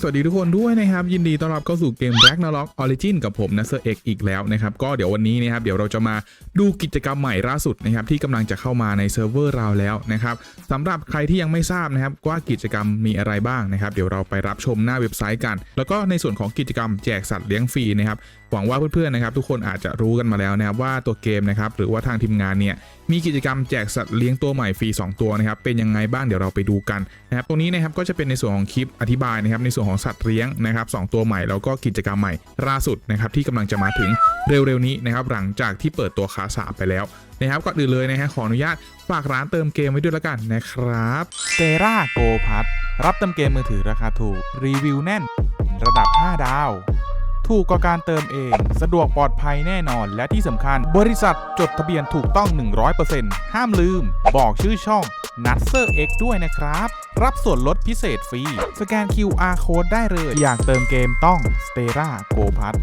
สวัสดีทุกคนด้วยนะครับ ยินดีต้อนรับเข้าสู่เกม Ragnarok Origin กับผมนัสเซอร์เอกอีกแล้วนะครับ ก็เดี๋ยววันนี้นะครับ เดี๋ยวเราจะมาดูกิจกรรมใหม่ล่าสุดนะครับ ที่กำลังจะเข้ามาในเซิร์ฟเวอร์เราแล้วนะครับสำหรับใครที่ยังไม่ทราบนะครับ ว่ากิจกรรมมีอะไรบ้างนะครับ เดี๋ยวเราไปรับชมหน้าเว็บไซต์กัน แล้วก็ในส่วนของกิจกรรมแจกสัตว์เลี้ยงฟรีนะครับหวังว่าเพื่อนๆนะครับ ทุกคนอาจจะรู้กันมาแล้วนะครับว่าตัวเกมนะครับหรือว่าทางทีมงานเนี่ย มีกิจกรรมแจกสัตว์เลี้ยงตัวใหม่ฟรี 2 ตัวนะครับ เป็นยังไงบ้างเดี๋ยวเราไปดูกันนะครับ ตรงนี้นะครับก็จะเป็นในส่วนของคลิปอธิบายนะครับ ในส่วนของสัตว์เลี้ยงนะครับสองตัวใหม่แล้วก็กิจกรรมใหม่ล่าสุดนะครับที่กำลังจะมาถึงเร็วๆนี้นะครับ หลังจากที่เปิดตัวคาสาไปแล้วนะครับก่อนอื่นเลยนะฮะขออนุญาตฝากร้านเติมเกมไว้ด้วยละกันนะครับเซราโกพัทรับเติมเกมมือถือราคาถูกรีวิวแน่น ระดับ 5 ดาว ถูกกว่าการเติมเอง สะดวกปลอดภัยแน่นอน และที่สำคัญ บริษัทจดทะเบียนถูกต้อง 100%ห้ามลืม บอกชื่อช่อง n u t s e r X ด้วยนะครับ รับส่วนลดพิเศษฟรี สแกน QR Code ได้เลย อยากเติมเกมต้อง s t e r a Go p a t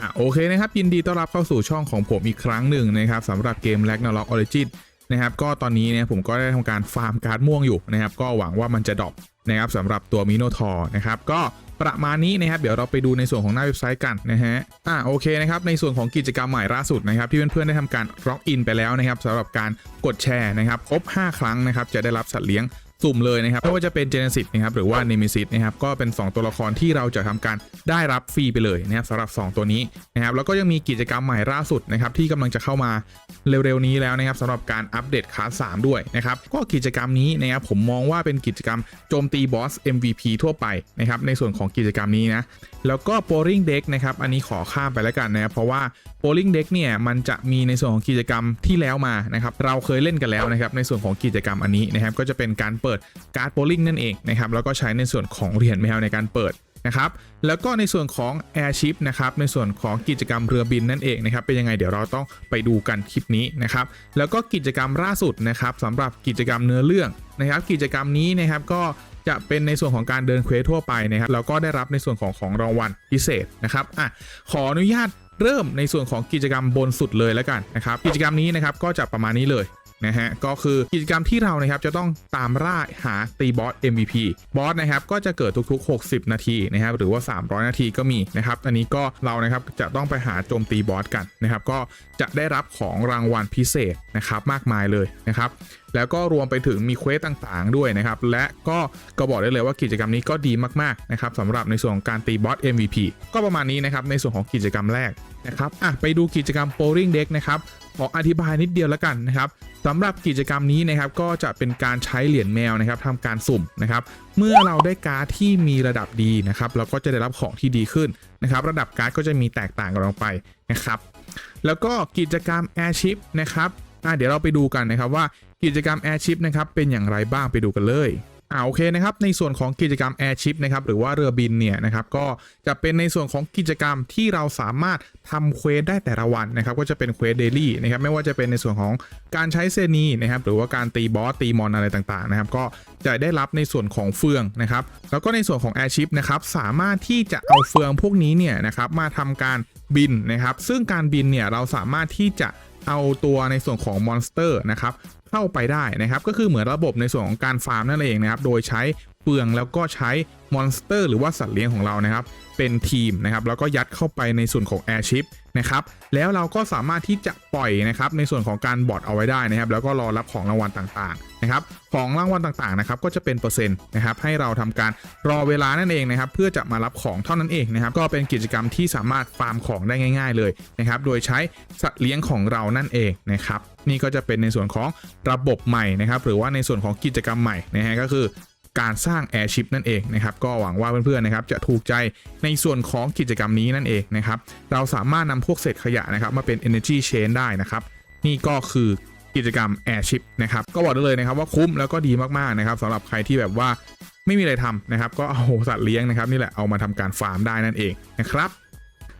อะโอเคนะครับ ยินดีต้อนรับเข้าสู่ช่องของผมอีกครั้งหนึ่งนะครับสำหรับเกม Ragnarok Origin นะครับก็ตอนนี้เนี่ยผมก็ได้ทำการฟาร์มการ์ดม่วงอยู่นะครับ ก็หวังว่ามันจะดรอปนะครับสำหรับตัวมิโนทอร์นะครับ ก็ ประมาณนี้นะครับเดี๋ยวเราไปดูในส่วนของหน้าเว็บไซต์กันนะฮะอ่าโอเคนะครับในส่วนของกิจกรรมใหม่ล่าสุดนะครับที่เพื่อนๆได้ทำการล็อกอินไปแล้วนะครับสำหรับการกดแชร์นะครับครบ 5 ครั้งนะครับจะได้รับสัตว์เลี้ยง สุ่มเลยนะครับไม่ว่าจะเป็นเจเนซิสนะครับหรือว่าเนมิซิสนะครับก็เป็น 2 ตัวละครที่เราจะทำการได้รับฟรีไปเลยนะครับสำหรับ 2 ตัวนี้นะครับแล้วก็ยังมีกิจกรรมใหม่ล่าสุดนะครับที่กำลังจะเข้ามาเร็วๆนี้แล้วนะครับสำหรับการอัปเดตคลาส3ด้วยนะครับก็กิจกรรมนี้นะครับผมมองว่าเป็นกิจกรรมโจมตีบอส MVP ทั่วไปนะครับในส่วนของกิจกรรมนี้นะแล้วก็ Polling Deck นะครับอันนี้ขอข้ามไปแล้วกันนะครับเพราะว่า Polling Deck เนี่ยมันจะมีในส่วนของกิจกรรมที่แล้วมานะครับเราเคยเล่นกันแล้วนะครับในส่วนของกิจกรรมอันนี้นะครับก็จะเป็นการเปิดการ์ด Polling นั่นเองนะครับแล้วก็ใช้ในส่วนของเหรียญแมวในการเปิดนะครับแล้วก็ในส่วนของ Airship นะครับในส่วนของกิจกรรมเรือบินนั่นเองนะครับเป็นยังไงเดี๋ยวเราต้องไปดูกันคลิปนี้นะครับแล้วก็กิจกรรมล่าสุดนะครับสำหรับกิจกรรมเนื้อเรื่องนะครับ กิจกรรมนี้นะครับก็จะเป็นในส่วนของการเดินเควสทั่วไปนะครับแล้วก็ได้รับในส่วนของของรางวัลพิเศษนะครับอะขออนุญาตเริ่มในส่วนของกิจกรรมบนสุดเลยแล้วกันนะครับกิจกรรมนี้นะครับก็จะประมาณนี้เลย นะฮะก็คือกิจกรรมที่เรานะครับจะต้องตามล่าหาตีบอส MVP บอสนะครับก็จะเกิดทุกๆ 60 นาทีนะครับหรือว่า 300 นาทีก็มีนะครับอันนี้ก็เรานะครับจะต้องไปหาโจมตีบอสกันนะครับก็จะได้รับของรางวัลพิเศษนะครับมากมายเลยนะครับแล้วก็รวมไปถึงมีเควสต่างๆด้วยนะครับ และก็ก็บอกได้เลยว่ากิจกรรมนี้ก็ดีมากๆนะครับสำหรับในส่วนของการตีบอส MVP ก็ประมาณนี้นะครับในส่วนของกิจกรรมแรกนะครับอะไปดูกิจกรรม Polling Deck นะครับขออธิบายนิดเดียวแล้วกันนะครับ สำหรับกิจกรรมนี้นะครับก็จะเป็นการใช้เหรียญแมวนะครับทำการสุ่มนะครับเมื่อเราได้การ์ดที่มีระดับดีนะครับเราก็จะได้รับของที่ดีขึ้นนะครับระดับการ์ดก็จะมีแตกต่างกันออกไปนะครับแล้วก็กิจกรรม Airship นะครับเดี๋ยวเราไปดูกันนะครับว่ากิจกรรม Airship นะครับเป็นอย่างไรบ้างไปดูกันเลย อ่าโอเคนะครับในส่วนของกิจกรรม Airship นะครับหรือว่าเรือบินเนี่ยนะครับก็จะเป็นในส่วนของกิจกรรมที่เราสามารถทำเควสได้แต่ละวันนะครับก็จะเป็นเควสเดลี่นะครับไม่ว่าจะเป็นในส่วนของการใช้เซนีนะครับหรือว่าการตีบอสตีมอนอะไรต่างๆนะครับก็จะได้รับในส่วนของเฟืองนะครับแล้วก็ในส่วนของ Airship นะครับสามารถที่จะเอาเฟืองพวกนี้เนี่ยนะครับมาทำการบินนะครับซึ่งการบินเนี่ยเราสามารถที่จะเอาตัวในส่วนของมอนสเตอร์นะครับ เข้าไปได้นะครับก็คือเหมือนระบบในส่วนของการฟาร์มนั่นเองนะครับโดยใช้ เฟืองแล้วก็ใช้มอนสเตอร์หรือว่าสัตว์เลี้ยงของเรานะครับ เป็นทีมนะครับแล้วก็ยัดเข้าไปในส่วนของ Airship นะครับแล้วเราก็สามารถที่จะปล่อยนะครับในส่วนของการบอทเอาไว้ได้นะครับ แล้วก็รอรับของรางวัลต่างๆนะครับ ของรางวัลต่างๆนะครับก็จะเป็นเปอร์เซ็นต์นะครับให้เราทำการรอเวลานั่นเองนะครับ เพื่อจะมารับของเท่านั้นเองนะครับ ก็เป็นกิจกรรมที่สามารถฟาร์มของได้ง่าย ๆ เลยนะครับ โดยใช้สัตว์เลี้ยงของเรานั่นเองนะครับ นี่ก็จะเป็นในส่วนของระบบใหม่นะครับ หรือว่าในส่วนของกิจกรรมใหม่นะฮะก็คือ การสร้าง Airship นั่นเองนะครับก็หวังว่าเพื่อนๆนะครับจะถูกใจในส่วนของกิจกรรมนี้นั่นเองนะครับเราสามารถนำพวกเศษขยะนะครับมาเป็น Energy Chain ได้นะครับนี่ก็คือกิจกรรม Airship นะครับก็บอกได้เลยนะครับว่าคุ้มแล้วก็ดีมากๆนะครับสำหรับใครที่แบบว่าไม่มีอะไรทำนะครับก็เอาสัตว์เลี้ยงนะครับนี่แหละเอามาทำการฟาร์มได้นั่นเองนะครับ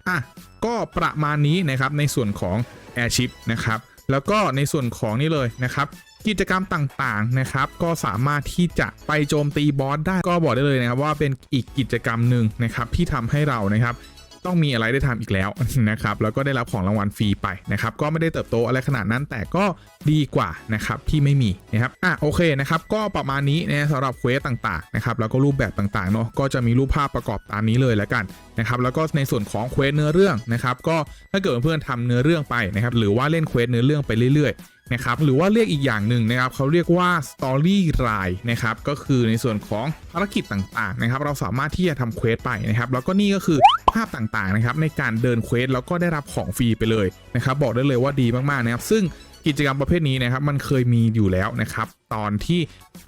อะก็ประมาณนี้นะครับในส่วนของ Airship นะครับแล้วก็ในส่วนของนี่เลยนะครับ กิจกรรมต่างๆนะครับ ก็สามารถที่จะไปโจมตีบอสได้ก็บอกได้เลยนะครับ ว่าเป็นอีกกิจกรรมหนึ่งนะครับที่ทำให้เรานะครับต้องมีอะไรได้ทำอีกแล้วนะครับ แล้วก็ได้รับของรางวัลฟรีไปนะครับ ก็ไม่ได้เติบโตอะไรขนาดนั้น แต่ก็ดีกว่านะครับที่ไม่มีนะครับ อะโอเคนะครับ ก็ประมาณนี้นะสำหรับเควสต่างๆนะครับ แล้วก็รูปแบบต่างๆเนาะ ก็จะมีรูปภาพประกอบตามนี้เลยแล้วกันนะครับแล้วก็ในส่วนของเควสเนื้อเรื่องนะครับก็ถ้าเกิดเพื่อนๆทำเนื้อเรื่องไปนะครับหรือว่าเล่นเควสเนื้อเรื่องไปเรื่อยๆนะครับหรือว่าเรียกอีกอย่างหนึ่งนะครับเขาเรียกว่า Story Line นะครับก็คือในส่วนของภารกิจต่างๆนะครับเราสามารถที่จะทำเควสไปนะครับแล้วก็นี่ก็คือภาพต่างๆนะครับในการเดินเควสแล้วก็ได้รับของฟรีไปเลยนะครับบอกได้เลยว่าดีมากๆนะครับซึ่งกิจกรรมประเภทนี้นะครับมันเคยมีอยู่แล้วนะครับตอนที่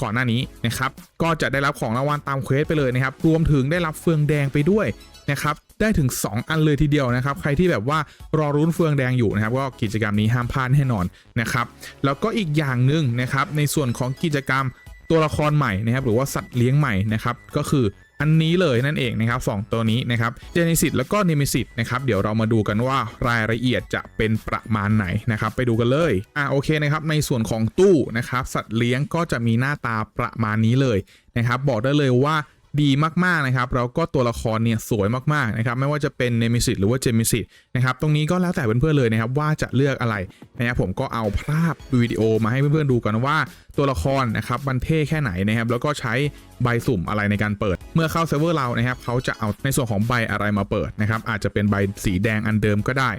ก่อนหน้านี้นะครับก็จะได้รับของรางวัลตามเควสไปเลยนะครับรวมถึงได้รับเฟืองแดงไปด้วย นะครับได้ถึง 2 อันเลยทีเดียวนะครับ ใครที่แบบว่ารอรุ้นเฟืองแดงอยู่นะครับ ก็กิจกรรมนี้ห้ามพลาดแน่นอนนะครับ แล้วก็อีกอย่างหนึ่งนะครับในส่วนของกิจกรรมตัวละครใหม่นะครับ หรือว่าสัตว์เลี้ยงใหม่นะครับก็คืออันนี้เลยนั่นเองนะครับสองตัวนี้นะครับเจเนซิสแล้วก็เนมิซิสนะครับเดี๋ยวเรามาดูกันว่ารายละเอียดจะเป็นประมาณไหนนะครับ ไปดูกันเลยอะโอเคนะครับ ในส่วนของตู้นะครับ สัตว์เลี้ยงก็จะมีหน้าตาประมาณนี้เลยนะครับ บอกได้เลยว่า ดีมากๆนะครับแล้วก็ตัวละครเนี่ยสวยมากๆนะครับไม่ว่าจะเป็นเนมิซิสหรือว่าเจมิซิสนะครับตรงนี้ก็แล้วแต่เพื่อนๆเลยนะครับว่าจะเลือกอะไรนะครับผมก็เอาภาพวิดีโอมาให้เพื่อนๆดูกันว่าตัวละครนะครับมันเท่แค่ไหนนะครับแล้วก็ใช้ใบสุ่มอะไรในการเปิด เมื่อเข้าเซิร์ฟเวอร์เรานะครับเขาจะเอาในส่วนของใบอะไรมาเปิดนะครับอาจจะเป็นใบสีแดงอันเดิมก็ได้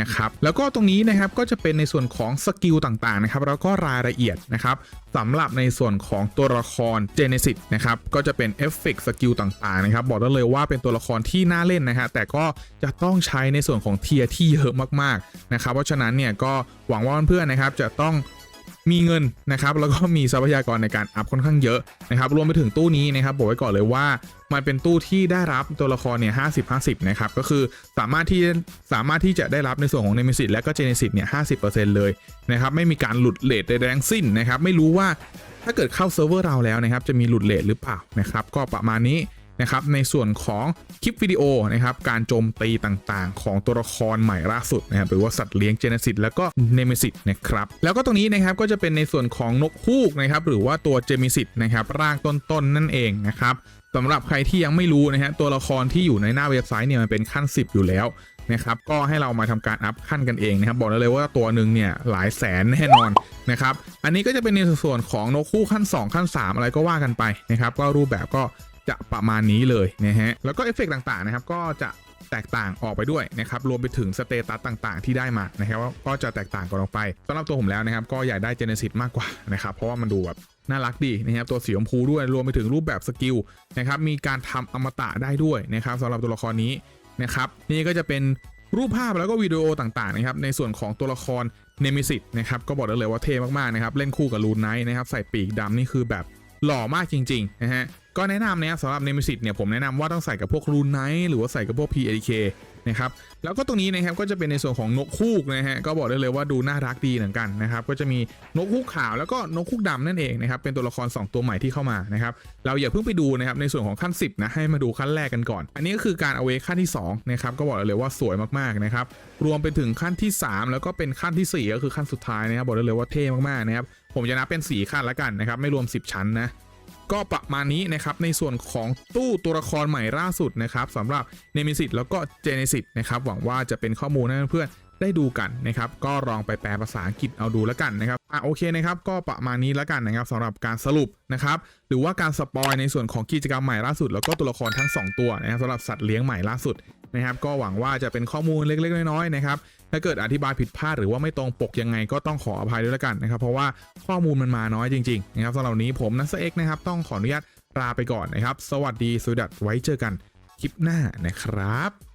นะครับแล้วก็ตรงนี้นะครับก็จะเป็นในส่วนของสกิลต่างๆนะครับแล้วก็รายละเอียดนะครับสำหรับในส่วนของตัวละคร Genesis นะครับก็จะเป็นเอฟเฟกต์สกิลต่างๆนะครับบอกได้เลยว่าเป็นตัวละครที่น่าเล่นนะฮะแต่ก็จะต้องใช้ในส่วนของเทียที่เยอะมากๆนะครับเพราะฉะนั้นเนี่ยก็หวังว่าเพื่อนๆนะครับจะต้องมีเงินนะครับแล้วก็มีทรัพยากรในการอัพค่อนข้างเยอะนะครับรวมไปถึงตู้นี้นะครับบอกไว้ก่อนเลยว่า มันเป็นตู้ที่ได้รับตัวละครเนี่ย50 50นะครับ ก็คือสามารถที่สามารถที่จะได้รับในส่วนของเนมิสิตและก็เจเนซิตเนี่ย50%เปอร์เซ็นต์เลยนะครับ ไม่มีการหลุดเลทใดๆทั้งสิ้นนะครับ ไม่รู้ว่าถ้าเกิดเข้าเซิร์ฟเวอร์เราแล้วนะครับ จะมีหลุดเลทหรือเปล่านะครับ ก็ประมาณนี้นะครับ ในส่วนของคลิปวิดีโอนะครับ การโจมตีต่างๆ ของตัวละครใหม่ล่าสุดนะครับ หรือว่าสัตว์เลี้ยงเจเนซิสแล้วก็เนเมซิสนะครับ แล้วก็ตรงนี้นะครับก็จะเป็นในส่วนของนกฮูกนะครับ หรือว่าตัวเจมิซิสนะครับ ร่างต้นๆนนั่นเองนะครับ สำหรับใครที่ยังไม่รู้นะฮะตัวละครที่อยู่ในหน้าเว็บไซต์เนี่ยมันเป็นขั้น 10 อยู่แล้วนะครับก็ให้เรามาทำการอัพขั้นกันเองนะครับบอกได้เลยว่าตัวหนึ่งเนี่ยหลายแสนแน่นอนนะครับอันนี้ก็จะเป็นในส่วนของนกคู่ขั้น 2 ขั้น 3 อะไรก็ว่ากันไปนะครับก็รูปแบบก็จะประมาณนี้เลยนะฮะแล้วก็เอฟเฟกต์ต่างๆนะครับก็จะแตกต่างออกไปด้วยนะครับรวมไปถึงสเตตัสต่างๆ ที่ได้มานะครับก็จะแตกต่างกันออกไปสำหรับตัวผมแล้วนะครับก็อยากได้เจเนซิสมากกว่านะครับเพราะว่ามันดูแบบ น่ารักดีนะครับตัวสีชมพูด้วยรวมไปถึงรูปแบบสกิลนะครับมีการทำอมตะได้ด้วยนะครับสำหรับตัวละครนี้นะครับนี่ก็จะเป็นรูปภาพแล้วก็วิดีโอต่างๆนะครับในส่วนของตัวละครเนมิสิตนะครับก็บอกได้เลยว่าเท่มากๆนะครับเล่นคู่กับลูนไนท์นะครับใส่ปีกดำนี่คือแบบหล่อมากจริงๆนะฮะก็แนะนำนะครับสำหรับเนมิสิตเนี่ยผมแนะนำว่าต้องใส่กับพวกลูนไนท์หรือว่าใส่กับพวก PAK นะครับแล้วก็ตรงนี้นะครับก็จะเป็นในส่วนของนกคูกนะฮะก็บอกได้เลยว่าดูน่ารักดีเหมือนกันนะครับก็จะมีนกคูกขาวแล้วก็นกคูกดำนั่นเองนะครับเป็นตัวละคร 2 ตัวใหม่ที่เข้ามานะครับเราอย่าเพิ่งไปดูนะครับในส่วนของขั้น 10นะให้มาดูขั้นแรกกันก่อน อันนี้ก็คือการเอาเวขั้นที่2นะครับก็บอกได้เลยว่าสวยมากๆนะครับรวมไปถึงขั้นที่ 3 แล้วก็เป็นขั้นทีสี่4 ก็คือขั้นสุดท้ายนะครับบอกได้เลยว่าเท่มากๆนะครับผมจะนับเป็น 4 ขั้นล้วกันนะครับไม่รวม 10 ชั้นนะ ก็ประมาณนี้นะครับในส่วนของตู้ตัวละครใหม่ล่าสุดนะครับสำหรับเนมิสิตแล้วก็เจเนซิตนะครับหวังว่าจะเป็นข้อมูลให้เพื่อน ได้ดูกันนะครับ ก็ลองไปแปลภาษาอังกฤษเอาดูแล้วกันนะครับอะโอเคนะครับ ก็ประมาณนี้แล้วกันนะครับสำหรับการสรุปนะครับ หรือว่าการสปอยในส่วนของกิจกรรมใหม่ล่าสุด แล้วก็ตัวละครทั้งสองตัวนะครับสำหรับสัตว์เลี้ยงใหม่ล่าสุดนะครับ ก็หวังว่าจะเป็นข้อมูลเล็กๆ น้อยๆนะครับถ้าเกิดอธิบายผิดพลาดหรือว่าไม่ตรงปกยังไงก็ต้องขออภัยด้วยแล้วกันนะครับ เพราะว่าข้อมูลมันมาน้อยจริงๆนะครับสำหรับนี้ผมนัสเอ็กนะครับต้องขออนุญาตลาไปก่อนนะครับ สวัสดีสวัสดีไว้เจอกันคลิปหน้านะครับ